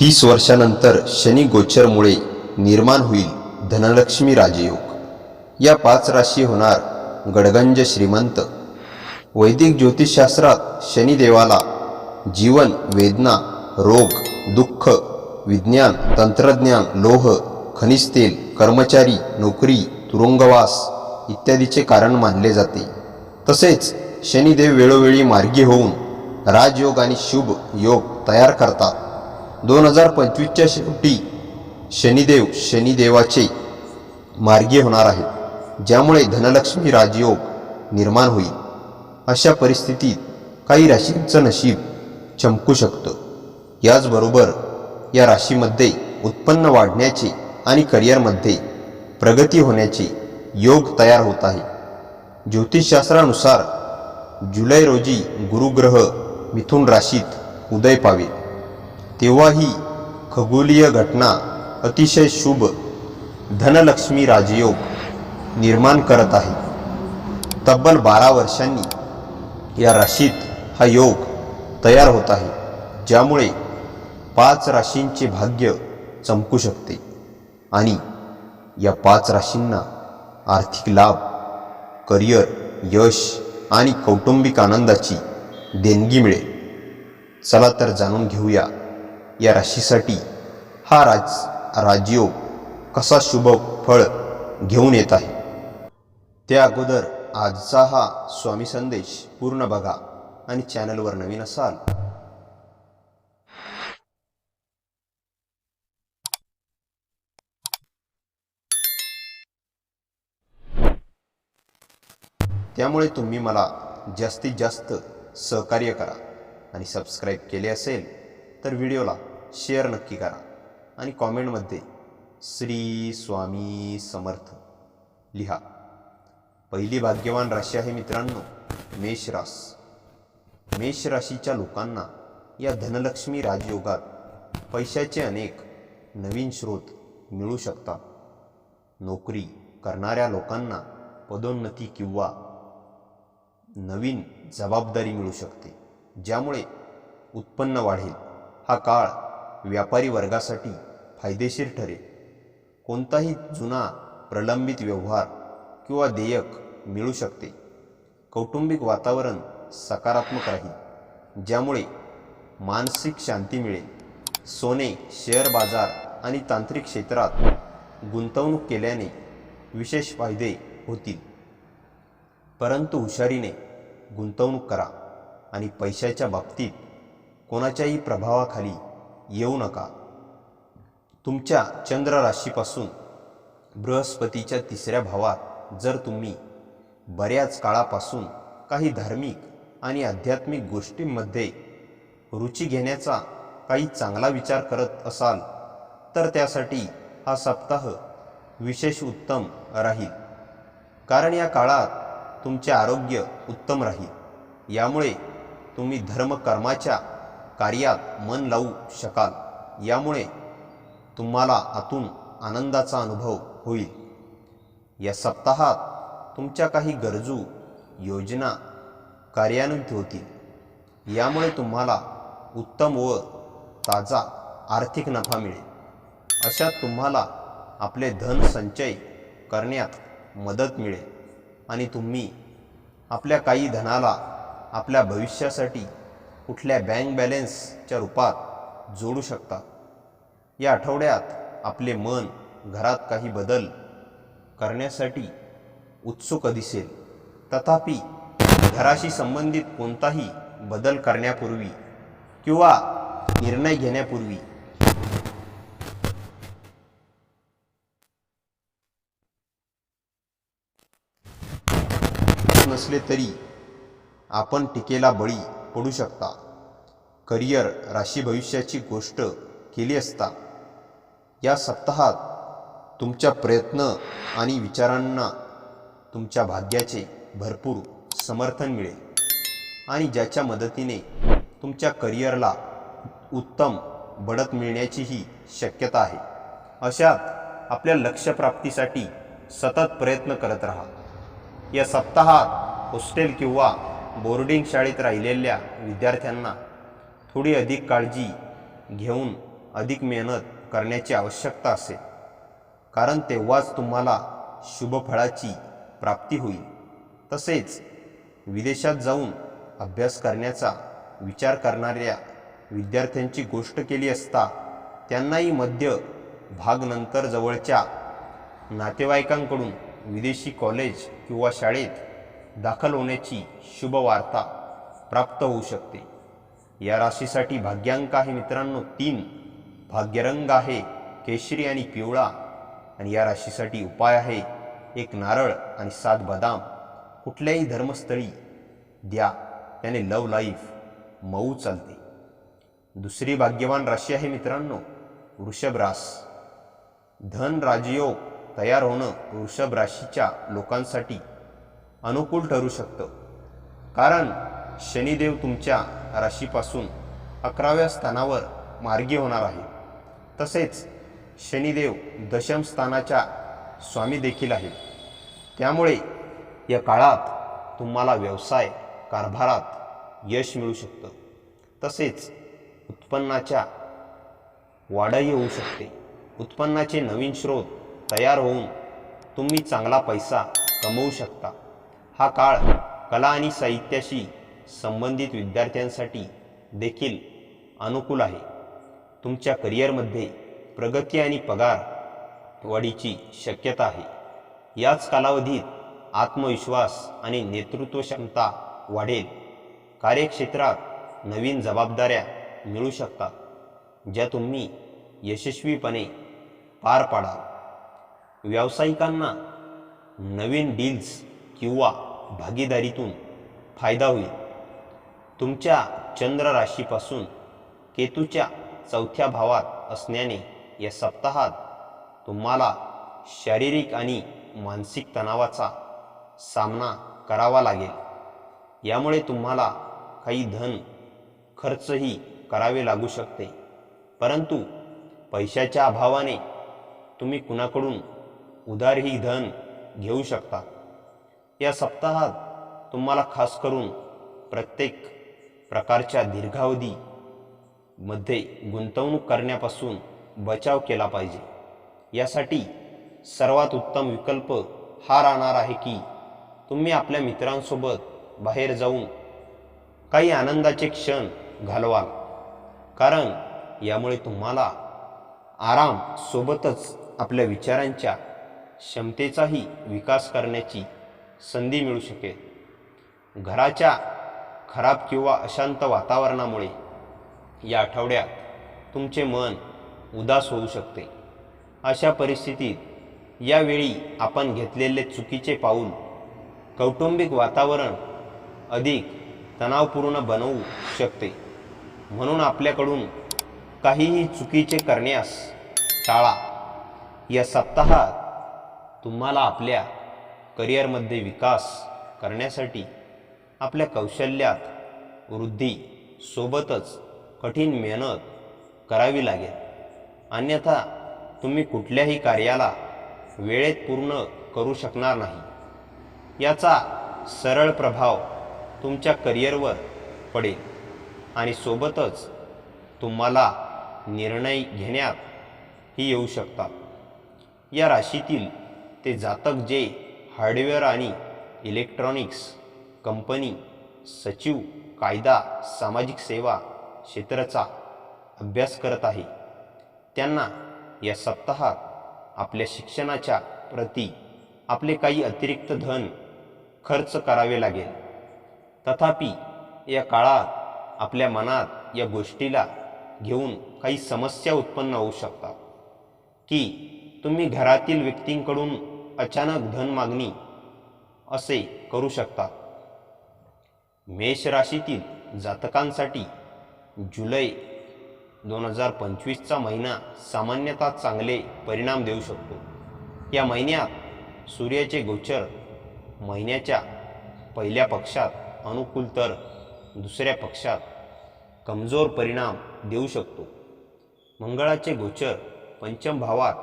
तीस वर्षानंतर शनी गोचरमुळे निर्माण होईल धनलक्ष्मी राजयोग. या पाच राशी होणार गडगंज श्रीमंत. वैदिक ज्योतिषशास्त्रात शनिदेवाला जीवन वेदना रोग दुःख विज्ञान तंत्रज्ञान लोह खनिज तेल कर्मचारी नोकरी तुरुंगवास इत्यादीचे कारण मानले जाते. तसेच शनिदेव वेळोवेळी मार्गी होऊन राजयोग आणि शुभ योग तयार करतात. दोन हजार पंचवीसच्या शेवटी शनिदेव शनिदेवाचे मार्गी होणार आहेत. ज्यामुळे धनलक्ष्मी राजयोग निर्माण होईल. अशा परिस्थितीत काही राशींचं नशीब चमकू शकतं. याचबरोबर या राशीमध्ये उत्पन्न वाढण्याचे आणि करिअरमध्ये प्रगती होण्याचे योग तयार होत आहे. ज्योतिषशास्त्रानुसार जुलै रोजी गुरुग्रह मिथुन राशीत उदय पावेल. तेव्हा ही खगोलीय घटना अतिशय शुभ धनलक्ष्मी राजयोग निर्माण करत आहे. तब्बल बारा वर्षांनी या राशीत हा योग तयार होत आहे ज्यामुळे पाच राशींचे भाग्य चमकू शकते आणि या पाच राशींना आर्थिक लाभ करिअर यश आणि कौटुंबिक आनंदाची देणगी मिळेल. चला तर जाणून घेऊया या राशीसाठी हा राज राजयोग कसा शुभ फळ घेऊन येत आहे? त्या अगोदर आजचा हा स्वामी संदेश पूर्ण बघा आणि चॅनलवर नवीन असाल. त्यामुळे तुम्ही मला जास्तीत जास्त सहकार्य करा आणि सबस्क्राईब केले असेल तर व्हिडिओला शेअर नक्की करा आणि कॉमेंटमध्ये श्री स्वामी समर्थ लिहा. पहिली भाग्यवान राशी आहे मित्रांनो मेष रास मेष राशीच्या लोकांना या धनलक्ष्मी राजयोगात पैशाचे अनेक नवीन स्रोत मिळू शकतात. नोकरी करणाऱ्या लोकांना पदोन्नती किंवा नवीन जबाबदारी मिळू शकते ज्यामुळे उत्पन्न वाढेल. हा काळ व्यापारी वर्गासाठी फायदेशीर ठरेल. कोणताही जुना प्रलंबित व्यवहार किंवा देयक मिळू शकते. कौटुंबिक वातावरण सकारात्मक राहील ज्यामुळे मानसिक शांती मिळेल. सोने शेअर बाजार आणि तांत्रिक क्षेत्रात गुंतवणूक केल्याने विशेष फायदे होतील. परंतु हुशारीने गुंतवणूक करा आणि पैशाच्या बाबतीत कोणाच्याही प्रभावाखाली येऊ नका. तुमच्या चंद्र राशीपासून बृहस्पतीच्या तिसऱ्या भावात जर तुम्ही बऱ्याच काळापासून काही धार्मिक आणि आध्यात्मिक गोष्टींमध्ये रुची घेण्याचा काही चांगला विचार करत असाल तर त्यासाठी हा सप्ताह विशेष उत्तम राहील. कारण या काळात तुमचे आरोग्य उत्तम राहील. यामुळे तुम्ही धर्मकर्माच्या कार्यात मन लावू शकाल. यामुळे तुम्हाला आतून आनंदाचा अनुभव होईल. या सप्ताहात तुमच्या काही गरजू योजना कार्यान्वित होतील. यामुळे तुम्हाला उत्तम व ताजा आर्थिक नफा मिळेल. अशात तुम्हाला आपले धन संचय करण्यात मदत मिळेल आणि तुम्ही आपल्या काही धनाला आपल्या भविष्यासाठी कुठल्या बँक बॅलेन्सच्या रूपात जोडू शकता? या आठवड्यात आपले मन घरात काही बदल करण्यासाठी उत्सुक दिसेल. तथापि घराशी संबंधित कोणताही बदल करण्यापूर्वी किंवा निर्णय घेण्यापूर्वी नसले तरी आपण टीकेला बळी पडू शकता. करिअर राशी भविष्याची गोष्ट केली असता. या सप्ताहात तुमच्या प्रयत्न आणि विचारांना तुमच्या भाग्याचे भरपूर समर्थन मिळेल. आणि ज्याच्या मदतीने तुमच्या करिअरला उत्तम बढत मिळण्याचीही शक्यता आहे. अशात आपल्या लक्ष्यप्राप्तीसाठी सतत प्रयत्न करत राहा. या सप्ताहात हॉस्टेल किंवा बोर्डिंग शाळेत राहिलेल्या विद्यार्थ्यांना थोडी अधिक काळजी घेऊन अधिक मेहनत करण्याची आवश्यकता असेल कारण तेव्हाच तुम्हाला शुभफळाची प्राप्ती होईल. तसेच विदेशात जाऊन अभ्यास करण्याचा विचार करणाऱ्या विद्यार्थ्यांची गोष्ट केली असता त्यांनाही मध्य भाग नंतर जवळच्या नातेवाईकांकडून विदेशी कॉलेज किंवा शाळेत दाखल होण्याची शुभवार्ता प्राप्त होऊ शकते. या राशीसाठी भाग्यांक आहे मित्रांनो तीन. भाग्यरंग आहे केशरी आणि पिवळा. आणि या राशीसाठी उपाय आहे एक नारळ आणि सात बदाम. कुठल्याही धर्मस्थळी द्या त्याने लव लाईफ मऊ चालते. दुसरी भाग्यवान राशी आहे मित्रांनो वृषभ रास. धन राजयोग तयार होणं वृषभ राशीच्या लोकांसाठी अनुकूल ठरू शकतं. कारण शनिदेव तुमच्या राशीपासून अकराव्या स्थानावर मार्गी होणार आहे. तसेच शनिदेव दशम स्थानाच्या स्वामी देखील आहेत. त्यामुळे या काळात तुम्हाला व्यवसाय कारभारात यश मिळू शकतं. तसेच उत्पन्नाच्या वाढही होऊ शकते. उत्पन्नाचे नवीन स्रोत तयार होऊन तुम्ही चांगला पैसा कमवू शकता. हा काळ कला आणि साहित्याशी संबंधित विद्यार्थ्यांसाठी देखील अनुकूल आहे. तुमच्या करिअरमध्ये प्रगती आणि पगार वाढीची शक्यता आहे. याच कालावधीत आत्मविश्वास आणि नेतृत्व क्षमता वाढेल. कार्यक्षेत्रात नवीन जबाबदाऱ्या मिळू शकतात ज्या तुम्ही यशस्वीपणे पार पाडाल. व्यावसायिकांना नवीन डील्स किंवा भागीदारीतून फायदा होईल. तुमच्या चंद्र राशीपासून केतूच्या चौथ्या भावात असण्याने या सप्ताहात तुम्हाला शारीरिक आणि मानसिक तणावाचा सामना करावा लागेल. यामुळे तुम्हाला काही धन खर्चही करावे लागू शकते. परंतु पैशाच्या अभावाने तुम्ही कुणाकडून उदारही धन घेऊ शकता. या सप्ताहात तुम्हाला खास करून प्रत्येक प्रकारच्या दीर्घावधी मध्ये गुंतवणूक करण्यापासून बचाव केला पाहिजे. यासाठी सर्वात उत्तम विकल्प हा राहणार आहे की तुम्ही आपल्या मित्रांसोबत बाहेर जाऊन काही आनंदाचे क्षण घालवाल. कारण यामुळे तुम्हाला आराम सोबतच आपल्या विचारांच्या क्षमतेचाही विकास करण्याची संधी मिळू शकेल. घराच्या खराब किंवा अशांत वातावरणामुळे या आठवड्यात तुमचे मन उदास होऊ शकते. अशा परिस्थितीत यावेळी आपण घेतलेले चुकीचे पाऊल कौटुंबिक वातावरण अधिक तणावपूर्ण बनवू शकते. म्हणून आपल्याकडून काहीही चुकीचे करण्यास टाळा. या सप्ताहात तुम्हाला आपल्या करिअरमध्ये विकास करण्यासाठी आपल्या कौशल्यात वृद्धी सोबतच कठीण मेहनत करावी लागेल. अन्यथा तुम्ही कुठल्याही कार्याला वेळेत पूर्ण करू शकणार नाही. याचा सरळ प्रभाव तुमच्या करिअरवर पडेल आणि सोबतच तुम्हाला निर्णय घेण्यात ही येऊ शकतात. या राशीतील ते जातक जे हार्डवेअर आणि इलेक्ट्रॉनिक्स कंपनी सचिव कायदा सामाजिक सेवा क्षेत्राचा अभ्यास करत आहे. त्यांना या सप्ताहात आपल्या शिक्षणाच्या प्रती आपले काही अतिरिक्त धन खर्च करावे लागेल. तथापि या काळात आपल्या मनात या गोष्टीला घेऊन काही समस्या उत्पन्न होऊ शकतात. की तुम्ही घरातील व्यक्तींकडून अचानक धन मागणी असे करू शकतात. मेष राशीतील जातकांसाठी जुलै दोन हजार पंचवीसचा महिना सामान्यतः चांगले परिणाम देऊ शकतो. या महिन्यात सूर्याचे गोचर महिन्याच्या पहिल्या पक्षात अनुकूल तर दुसऱ्या पक्षात कमजोर परिणाम देऊ शकतो. मंगळाचे गोचर पंचम भावात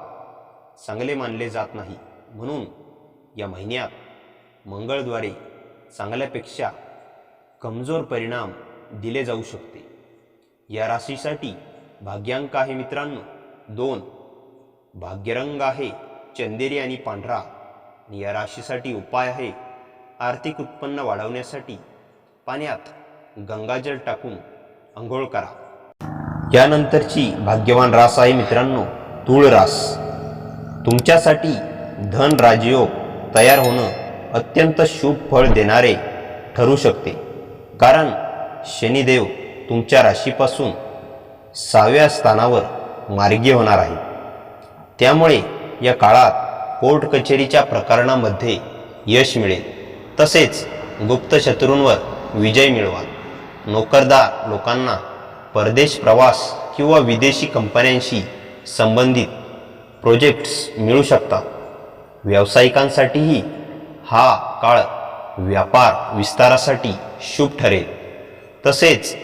चांगले मानले जात नाही. म्हणून या महिन्यात मंगळद्वारे चांगल्यापेक्षा कमजोर परिणाम दिले जाऊ शकते. या राशीसाठी भाग्यांक आहे मित्रांनो दोन. भाग्यरंग आहे चंदेरी आणि पांढरा. आणि या राशीसाठी उपाय आहे आर्थिक उत्पन्न वाढवण्यासाठी पाण्यात गंगाजल टाकून अंघोळ करा. यानंतरची भाग्यवान रास आहे मित्रांनो तूळ रास तुमच्यासाठी धन राजयोग तयार होणं अत्यंत शुभ फळ देणारे ठरू शकते. कारण शनिदेव तुमच्या राशीपासून सहाव्या स्थानावर मार्गी होणार आहे त्यामुळे या काळात कोर्ट कचेरीच्या प्रकरणामध्ये यश मिळेल. तसेच गुप्त शत्रूंवर विजय मिळवा. नोकरदार लोकांना परदेश प्रवास किंवा विदेशी कंपन्यांशी संबंधित प्रोजेक्ट्स मिळू शकतात. व्यावसायिकांसाठीही हा काळ व्यापार विस्तारासाठी शुभ ठरेल. तसेच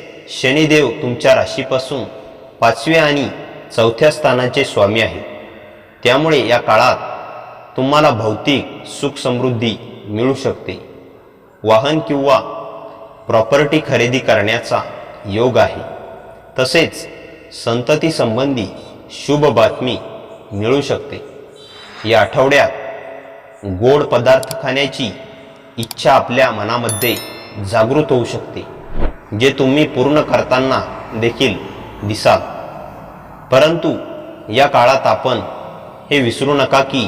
शनिदेव तुमच्या राशीपासून पाचव्या आणि चौथ्या स्थानाचे स्वामी आहे. त्यामुळे या काळात तुम्हाला भौतिक सुख समृद्धी मिळू शकते. वाहन किंवा प्रॉपर्टी खरेदी करण्याचा योग आहे. तसेच संततीसंबंधी शुभ बातमी मिळू शकते. या आठवड्यात गोड पदार्थ खाण्याची इच्छा आपल्या मनामध्ये जागृत होऊ शकते जे तुम्ही पूर्ण करताना देखील दिसाल. परंतु या काळात आपण हे विसरू नका की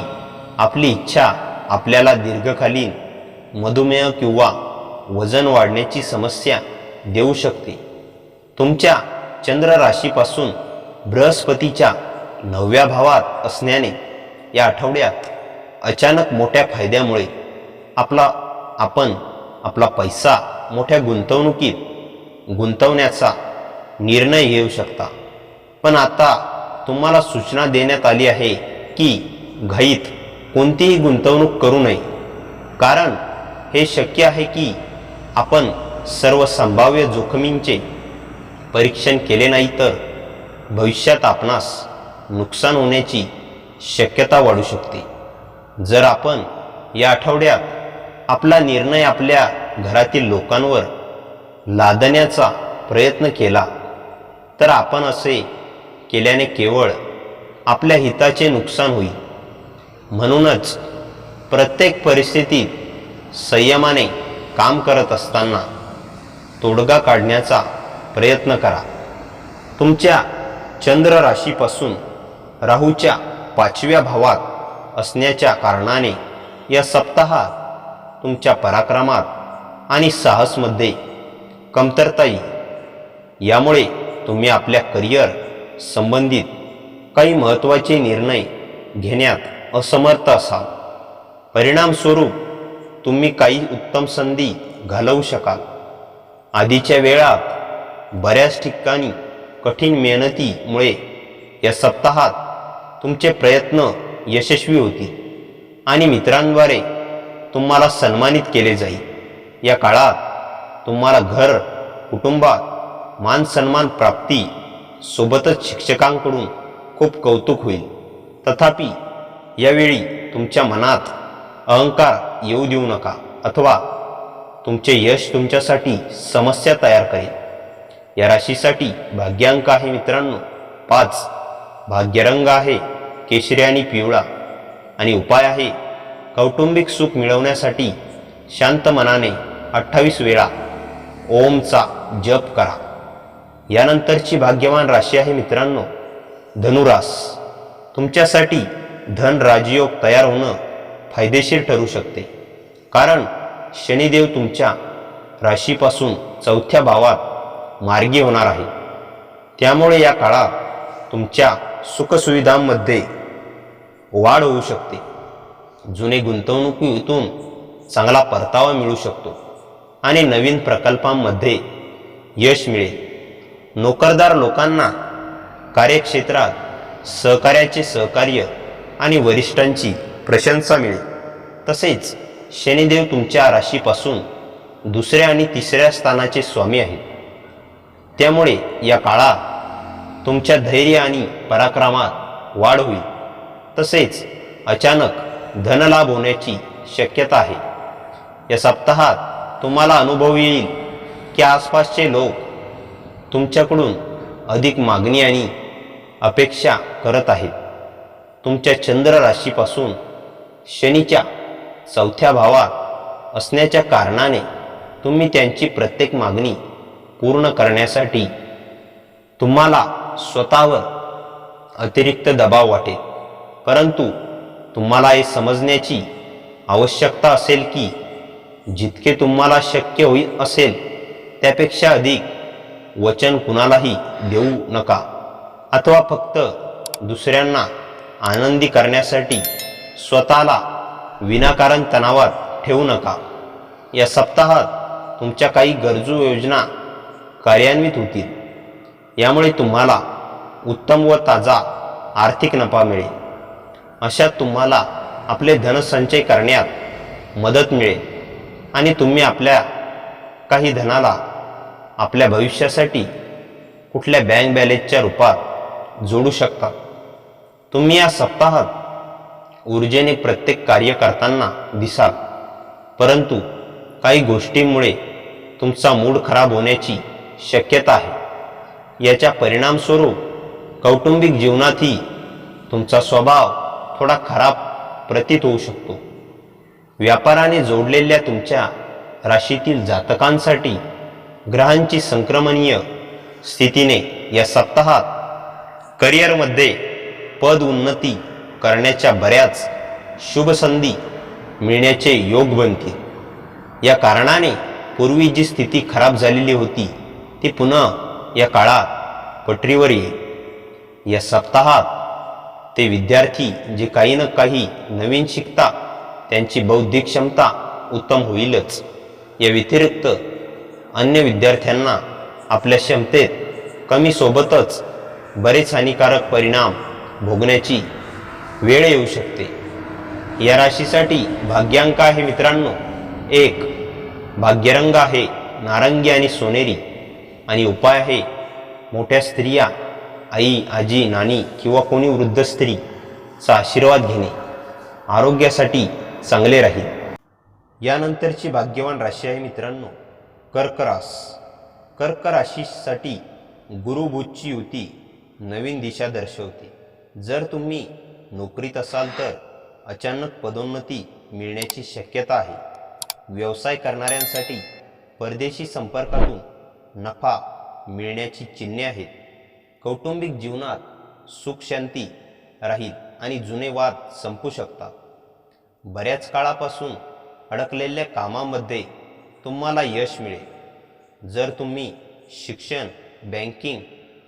आपली इच्छा आपल्याला दीर्घकालीन मधुमेह किंवा वजन वाढण्याची समस्या देऊ शकते. तुमच्या चंद्र राशीपासून बृहस्पतीच्या नवव्या भावात असण्याने या आठवड्यात अचानक मोठ्या फायद्यामुळे आपला आपण आपला पैसा मोठ्या गुंतवणुकीत गुंतवण्याचा निर्णय घेऊ शकता. पण आता तुम्हाला सूचना देण्यात आली आहे की घाईत कोणतीही गुंतवणूक करू नये. कारण हे शक्य आहे की आपण सर्व संभाव्य जोखमींचे परीक्षण केले नाही तर भविष्यात आपणास नुकसान होण्याची शक्यता वाढू शकते. जर आपण या आठवड्यात आपला निर्णय आपल्या घरातील लोकांवर लादण्याचा प्रयत्न केला तर आपण असे केल्याने केवळ आपल्या हिताचे नुकसान होईल. म्हणूनच प्रत्येक परिस्थितीत संयमाने काम करत असताना तोडगा काढण्याचा प्रयत्न करा. तुमच्या चंद्र राशीपासून राहूच्या पाचव्या भावात असण्याच्या कारणाने या सप्ताहात तुमच्या पराक्रमात आणि साहसमध्ये कमतरता येईल. यामुळे तुम्ही आपल्या करिअर संबंधित काही महत्त्वाचे निर्णय घेण्यात असमर्थ असाल. परिणामस्वरूप तुम्ही काही उत्तम संधी घालवू शकाल. आधीच्या वेळात बऱ्याच ठिकाणी कठीण मेहनतीमुळे या सप्ताहात तुमचे प्रयत्न यशस्वी होतील आणि मित्रांद्वारे तुम्हाला सन्मानित केले जाईल या काळात तुम्हाला घर कुटुंबात मान सन्मान प्राप्ती सोबतच शिक्षकांकडून खूप कौतुक होईल. तथापि यावेळी तुमच्या मनात अहंकार येऊ देऊ नका अथवा तुमचे यश तुमच्यासाठी समस्या तयार करेल. या राशीसाठी भाग्यांक आहे मित्रांनो. पाच. भाग्यरंग आहे. केशरी आणि पिवळा. आणि उपाय आहे कौटुंबिक सुख मिळवण्यासाठी शांत मनाने अठ्ठावीस वेळा ओमचा जप करा. यानंतरची भाग्यवान राशी आहे मित्रांनो धनुरास. तुमच्यासाठी धन राजयोग तयार होणं फायदेशीर ठरू शकते. कारण शनिदेव तुमच्या राशीपासून चौथ्या भावात मार्गी होणार आहे. त्यामुळे या काळात तुमच्या सुखसुविधांमध्ये वाढ होऊ शकते. जुने गुंतवणुकीतून चांगला परतावा मिळू शकतो आणि नवीन प्रकल्पांमध्ये यश मिळेल. नोकरदार लोकांना कार्यक्षेत्रात सहकार्याचे सहकार्य आणि वरिष्ठांची प्रशंसा मिळेल. तसेच शनिदेव तुमच्या राशीपासून दुसऱ्या आणि तिसऱ्या स्थानाचे स्वामी आहेत. त्यामुळे या काळात तुमच्या धैर्य आणि पराक्रमात वाढ होईल. तसेच अचानक धनलाभ होण्याची शक्यता आहे. या सप्ताहात तुम्हाला अनुभव येईल की आसपासचे लोक तुमच्याकडून अधिक मागणी आणि अपेक्षा करत आहेत. तुमच्या चंद्र राशीपासून शनीच्या चौथ्या भावात असण्याच्या कारणाने तुम्ही त्यांची प्रत्येक मागणी पूर्ण करण्यासाठी तुम्हाला स्वतःवर अतिरिक्त दबाव वाटेल. परंतु तुम्हाला हे समजण्याची आवश्यकता असेल की जितके तुम्हाला शक्य होईल असेल त्यापेक्षा अधिक वचन कुणालाही देऊ नका. अथवा फक्त दुसऱ्यांना आनंदी करण्यासाठी स्वतःला विनाकारण तणावात ठेवू नका. या सप्ताहात तुमच्या काही गरजू योजना कार्यान्वित होतील. यामुळे तुम्हाला उत्तम व ताजा आर्थिक नफा मिळेल. अशा तुम्हाला आपले धनसंचय करण्यात मदत मिळेल. आणि तुम्ही आपल्या काही धनाला आपल्या भविष्यासाठी कुठल्या बँक बॅलेन्सच्या रूपात जोडू शकता. तुम्ही या सप्ताहात ऊर्जेने प्रत्येक कार्य करताना दिसाल. परंतु काही गोष्टींमुळे तुमचा मूड खराब होण्याची शक्यता आहे. याच्या परिणामस्वरूप कौटुंबिक जीवनातही तुमचा स्वभाव थोडा खराब प्रतीत होऊ शकतो. व्यापाराने जोडलेल्या तुमच्या राशीतील जातकांसाठी ग्रहांची संक्रमणीय स्थितीने या सप्ताहात करिअरमध्ये पद उन्नती करण्याच्या बऱ्याच शुभ संधी मिळण्याचे योग बनतील. या कारणाने पूर्वी जी स्थिती खराब झालेली होती ती पुन्हा या काळात पटरीवर येईल. या सप्ताहात ते विद्यार्थी जे काही ना काही नवीन शिकता त्यांची बौद्धिक क्षमता उत्तम होईलच. या व्यतिरिक्त अन्य विद्यार्थ्यांना आपल्या क्षमतेत कमी सोबतच बरेच हानिकारक परिणाम भोगण्याची वेळ येऊ शकते. या राशीसाठी भाग्यांक आहे मित्रांनो. एक भाग्यरंग आहे नारंगी आणि सोनेरी. आणि उपाय आहे मोठ्या स्त्रिया आई आजी नानी किंवा कोणी वृद्ध स्त्रीचा आशीर्वाद घेणे आरोग्यासाठी चांगले राहील. यानंतरची भाग्यवान राशी आहे मित्रांनो कर्करास. कर्क राशीसाठी गुरुभूजची युती नवीन दिशा दर्शवते. जर तुम्ही नोकरीत असाल तर अचानक पदोन्नती मिळण्याची शक्यता आहे. व्यवसाय करणाऱ्यांसाठी परदेशी संपर्कातून नफा मिळण्याची चिन्हे आहेत. कौटुंबिक जीवनात सुखशांती राहील आणि जुने वाद संपू शकतात. बऱ्याच काळापासून अडकलेल्या कामामध्ये तुम्हाला यश मिळेल. जर तुम्ही शिक्षण बँकिंग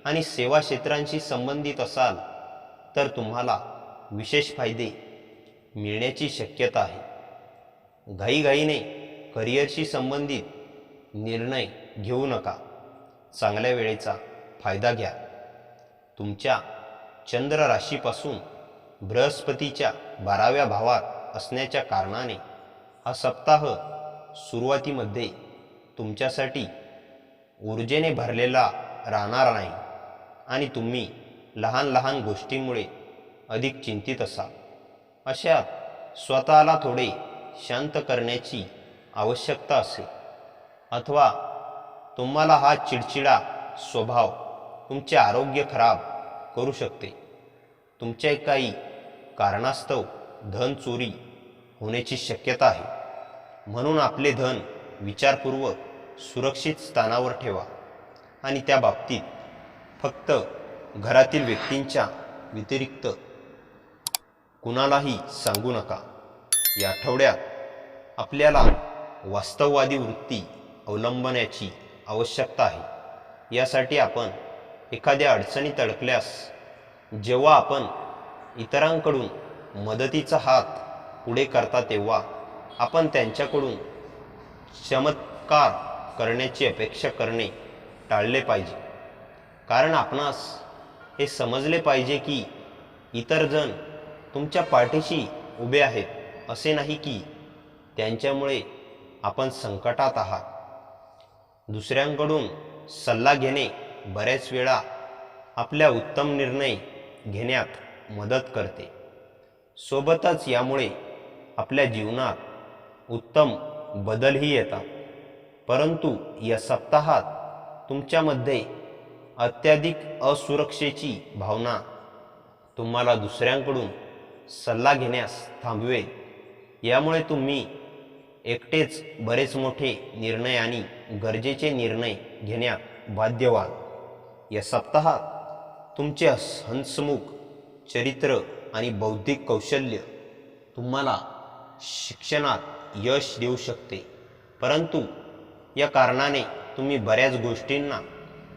आणि सेवा क्षेत्रांशी संबंधित असाल तर तुम्हाला विशेष फायदे मिळण्याची शक्यता आहे. घाईघाईने करिअरशी संबंधित निर्णय घेऊ नका. चांगल्या वेळेचा फायदा घ्या. तुमच्या चंद्र राशीपासून बृहस्पतीच्या बाराव्या भावात असण्याच्या कारणाने हा सप्ताह सुरुवातीमध्ये तुमच्यासाठी ऊर्जेने भरलेला राहणार नाही आणि तुम्ही लहान लहान गोष्टींमुळे अधिक चिंतित असाल. अशात स्वतःला थोडे शांत करण्याची आवश्यकता असेल. अथवा तुम्हाला हा चिडचिडा स्वभाव तुमचे आरोग्य खराब करू शकते. तुमच्या काही कारणास्तव धन चोरी होण्याची शक्यता आहे. म्हणून आपले धन विचारपूर्वक सुरक्षित स्थानावर ठेवा आणि त्या बाबतीत फक्त घरातील व्यक्तींच्या व्यतिरिक्त कुणालाही सांगू नका. या आठवड्यात आपल्याला वास्तववादी वृत्ती अवलंबण्याची आवश्यकता आहे. यासाठी आपण एखाद्या अडचणीत अडकल्यास जेव्हा आपण इतरांकडून मदतीचा हात पुढे करता तेव्हा आपण त्यांच्याकडून चमत्कार करण्याची अपेक्षा करणे टाळले पाहिजे. कारण आपणास हे समजले पाहिजे की इतर जण तुमच्या पाठीशी उभे आहेत असे नाही की त्यांच्यामुळे आपण संकटात आहात. दुसऱ्यांकडून सल्ला घेणे बऱ्याच वेळा आपल्या उत्तम निर्णय घेण्यात मदत करते. सोबतच यामुळे आपल्या जीवनात उत्तम बदलही येतात. परंतु या सप्ताहात तुमच्यामध्ये अत्याधिक असुरक्षेची भावना तुम्हाला दुसऱ्यांकडून सल्ला घेण्यास थांबवेल. यामुळे तुम्ही एकटेच बरेच मोठे निर्णय आणि गरजेचे निर्णय घेण्यात बाध्य व्हाल. या सप्ताहात तुमचे हंसमुख चरित्र आणि बौद्धिक कौशल्य तुम्हाला शिक्षणात यश देऊ शकते. परंतु या कारणाने तुम्ही बऱ्याच गोष्टींना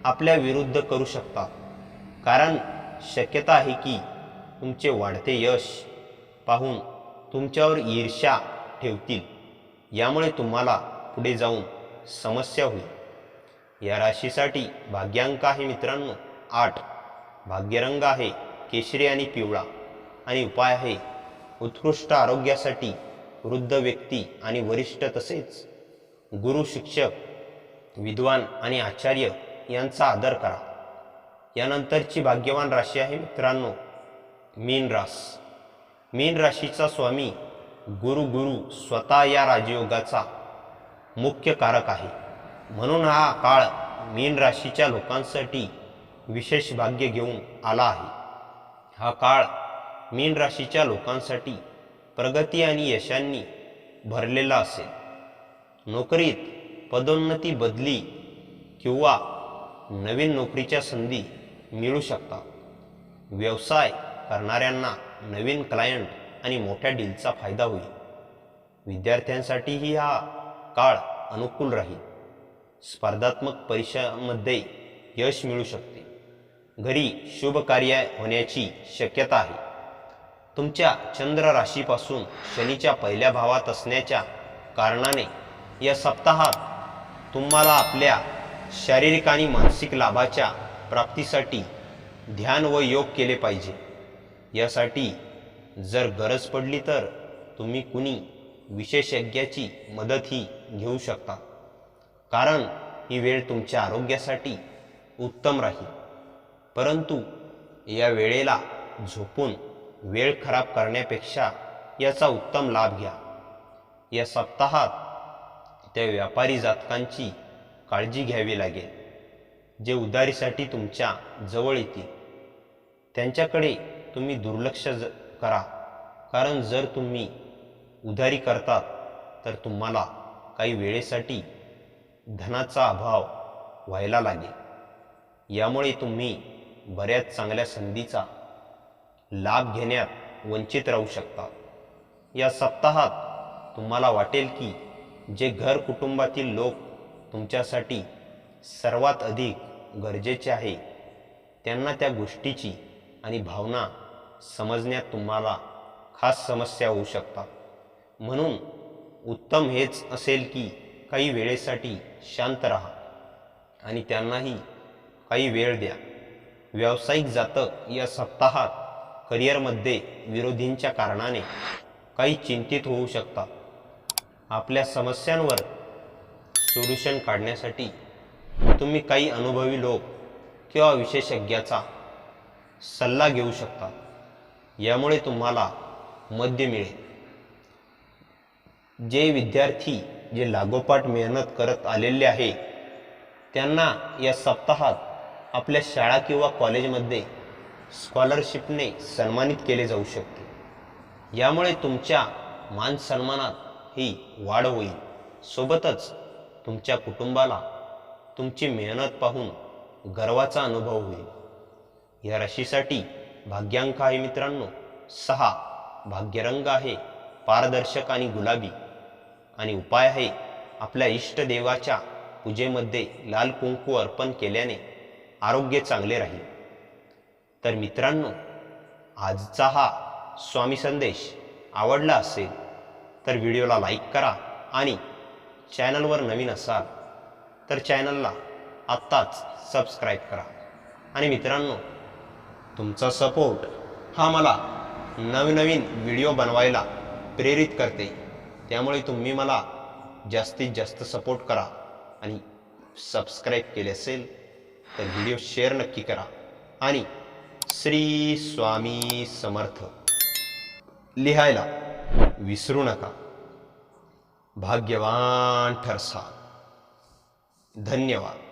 आपल्या विरुद्ध करू शकता. कारण शक्यता आहे की तुमचे वाढते यश पाहून तुमच्यावर ईर्ष्या ठेवतील. यामुळे तुम्हाला पुढे जाऊन समस्या होईल. या राशीसाठी भाग्यांक आहे मित्रांनो आठ. भाग्यरंग आहे केशरी आणि पिवळा. आणि उपाय आहे उत्कृष्ट आरोग्यासाठी वृद्ध व्यक्ती आणि वरिष्ठ तसेच गुरु शिक्षक विद्वान आणि आचार्य यांचा आदर करा. यानंतरची भाग्यवान राशी आहे मित्रांनो मीन रास मीन राशीचा स्वामी गुरु गुरु स्वतः या राजयोगाचा मुख्य कारक आहे. म्हणून हा काळ मीन राशीच्या लोकांसाठी विशेष भाग्य घेऊन आला आहे. हा काळ मीन राशीच्या लोकांसाठी प्रगती आणि यशांनी भरलेला असेल. नोकरीत पदोन्नती बदली किंवा नवीन नोकरीच्या संधी मिळू शकतात. व्यवसाय करणाऱ्यांना नवीन क्लायंट आणि मोठ्या डीलचा फायदा होईल. विद्यार्थ्यांसाठीही हा काळ अनुकूल राहील. स्पर्धात्मक परीक्षामध्ये यश मिळू शकते. घरी शुभ कार्य होण्याची शक्यता आहे. तुमच्या चंद्र राशीपासून शनीच्या पहिल्या भावात असण्याच्या कारणाने या सप्ताहात तुम्हाला आपल्या शारीरिक आणि मानसिक लाभाच्या प्राप्तीसाठी ध्यान व योग केले पाहिजे. यासाठी जर गरज पडली तर तुम्ही कुणी विशेषज्ञाची मदतही घेऊ शकता. कारण ही वेळ तुमच्या आरोग्यासाठी उत्तम राहील. परंतु या वेळेला झोपून वेळ खराब करण्यापेक्षा याचा उत्तम लाभ घ्या. या सप्ताहात त्या व्यापारी जातकांची काळजी घ्यावी लागेल जे उधारीसाठी तुमच्या जवळ येतील. त्यांच्याकडे तुम्ही दुर्लक्ष ज- करा. कारण जर तुम्ही उधारी करतात तर तुम्हाला काही वेळेसाठी धनाचा अभाव व्हायला लागेल. यामुळे तुम्ही बऱ्याच चांगल्या संधीचा लाभ घेण्यात वंचित राहू शकता. या सप्ताहात तुम्हाला वाटेल की जे घर कुटुंबातील लोक तुमच्यासाठी सर्वात अधिक गरजेचे आहे त्यांना त्या गोष्टीची आणि भावना समजण्यात तुम्हाला खास समस्या होऊ शकतात. म्हणून उत्तम हेच असेल की काही वेळेसाठी शांत राहा आणि त्यांनाही काही वेळ द्या. व्यावसायिक जातक या सप्ताहात करिअरमध्ये विरोधींच्या कारणाने काही चिंतित होऊ शकतात आपल्या समस्यांवर सोल्युशन काढण्यासाठी तुम्ही काही अनुभवी लोक किंवा विशेषज्ञाचा सल्ला घेऊ शकता. यामुळे तुम्हाला मध्य मिळेल. जे विद्यार्थी जे लागोपाठ मेहनत करत आलेले आहे त्यांना या सप्ताहात आपल्या शाळा किंवा कॉलेजमध्ये स्कॉलरशिपने सन्मानित केले जाऊ शकते. यामुळे तुमच्या मान सन्मानात ही वाढ होईल. सोबतच तुमच्या कुटुंबाला तुमची मेहनत पाहून गर्वाचा अनुभव होईल. या राशीसाठी भाग्यांक आहे मित्रांनो. सहा भाग्यरंग आहे पारदर्शक आणि गुलाबी. आणि उपाय आहे आपल्या इष्टदेवाच्या पूजेमध्ये लाल कुंकू अर्पण केल्याने आरोग्य चांगले राहील. तर मित्रांनो आजचा हा स्वामी संदेश आवडला असेल तर व्हिडिओला लाईक करा आणि चॅनलवर नवीन असाल तर चॅनलला आत्ताच सबस्क्राईब करा. आणि मित्रांनो तुमचा सपोर्ट हा मला नवनवीन व्हिडिओ बनवायला प्रेरित करते. त्यामुळे तुम्ही मला जास्तीत जास्त सपोर्ट करा आणि सबस्क्राईब केले असेल तर व्हिडिओ शेअर नक्की करा. आणि श्री स्वामी समर्थ लिहायला विसरू नका. भाग्यवान ठरसा. धन्यवाद.